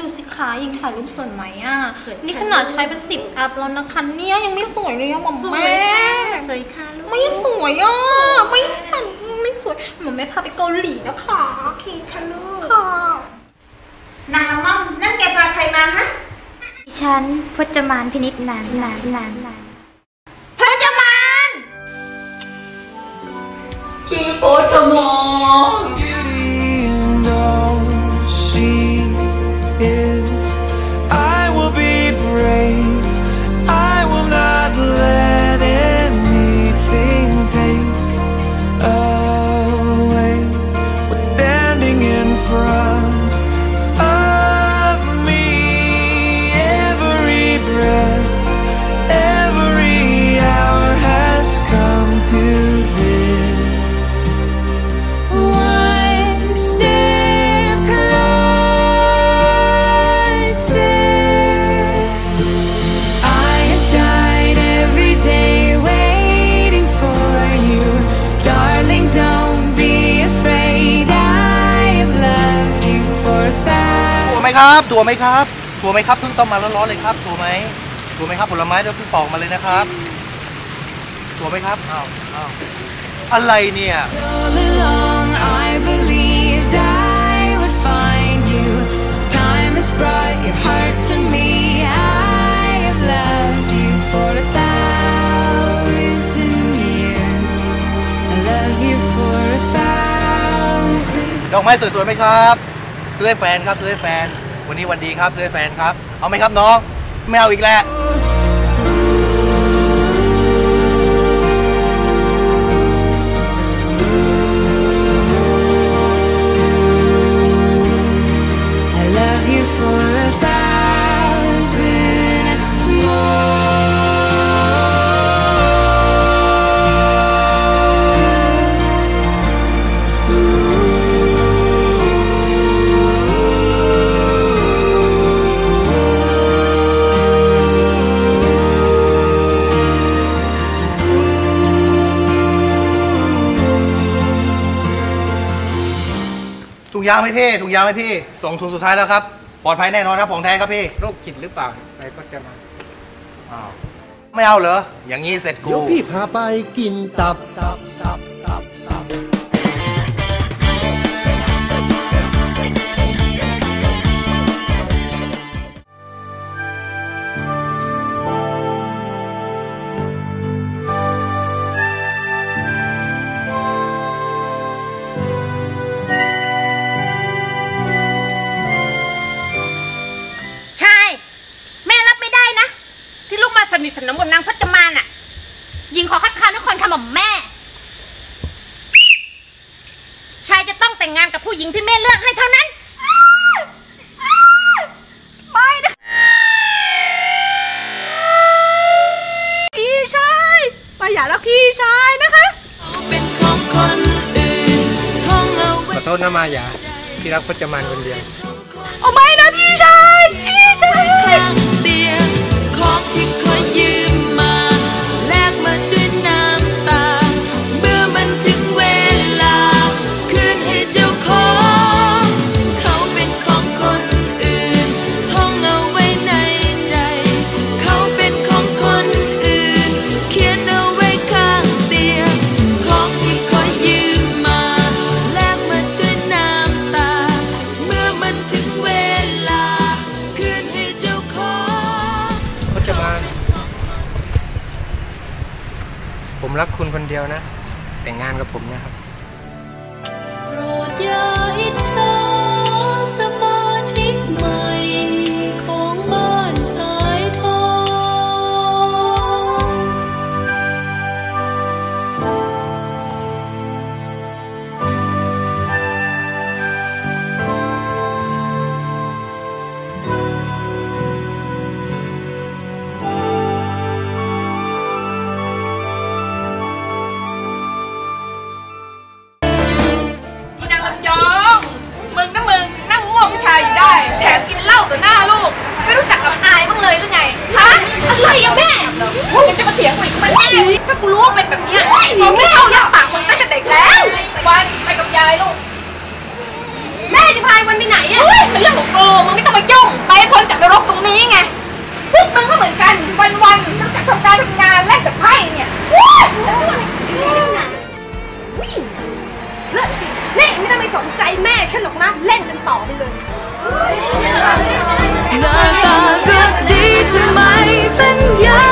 ดูสิคะยิงถ่ายรูปสวยไหมอะนี่ขนาดใช้เป็นสิบแอปแล้วนะคะเนี่ยยังไม่สวยเลยอะหม่อมแม่ สวยค่ะลูกไม่สวยอะ ไม่ไม่สวยหม่อมแม่พาไปเกาหลีนะคะโอเคค่ะลูกค่ะนางละม่อมนั่นแกพาใครมาฮะ ดิฉันพจมานพินิจนานนานนานนาน ครับ ถั่วไหมครับ ถั่วไหมครับเพิ่งต้มมาร้อนๆเลยครับ ถั่วไหมถั่วไหมครับผลไม้เดี๋ยวเพิ่งปอกมาเลยนะครับ ถั่วไหมครับอ้าวอ้าวอะไรเนี่ย All along, I believed I would find you. Time has brought your heart to me. I have loved you for a thousand years. I love you for a thousand. ดอกไม้สวยๆไหมครับ ซื้อให้แฟนครับ ซื้อให้แฟน วันนี้วันดีครับซื้อแฟนครับ เอาไหมครับน้อง ไม่เอาอีกแล้ว I love you for a thousand ยางไหมพี่ถุงยางไหมพี่ส่งถุงสุดท้ายแล้วครับปลอดภัยแน่นอนครับของแท้ครับพี่โรคจิตหรือเปล่าไปก็จะมาอ้าวไม่เอาเหรออย่างนี้เสร็จกูเดี๋ยวพี่พาไปกินตับตับตับตับตับ นิทสนมกับนางพจมานอะยิงขอคัดค้านทุกคนค่ะหม่อมแม่ ชายจะต้องแต่งงานกับผู้หญิงที่แม่เลือกให้เท่านั้น ไม่นะพี่ชายไปอย่าแล้วพี่ชายนะคะเป็นของคนอื่นท่องเอาไว้ขอโทษนะมายาที่รักพจมานคนเดียวเอาไม่ คุณคนเดียวนะ แต่งงานกับผมนะครับ โปรดอย่าอิจฉา นี้ไงพวกมึงก็เหมือนกันวันวันๆนอกจัดทำการทำงานแลกแต่ไพ่เนี่ยว้าวเล่นจริงนี่ไม่ต้องไปสนใจแม่ฉันหรอกนะเล่นกันต่อไปเลย หน้าตาก็ดีทำไมเป็นย่าง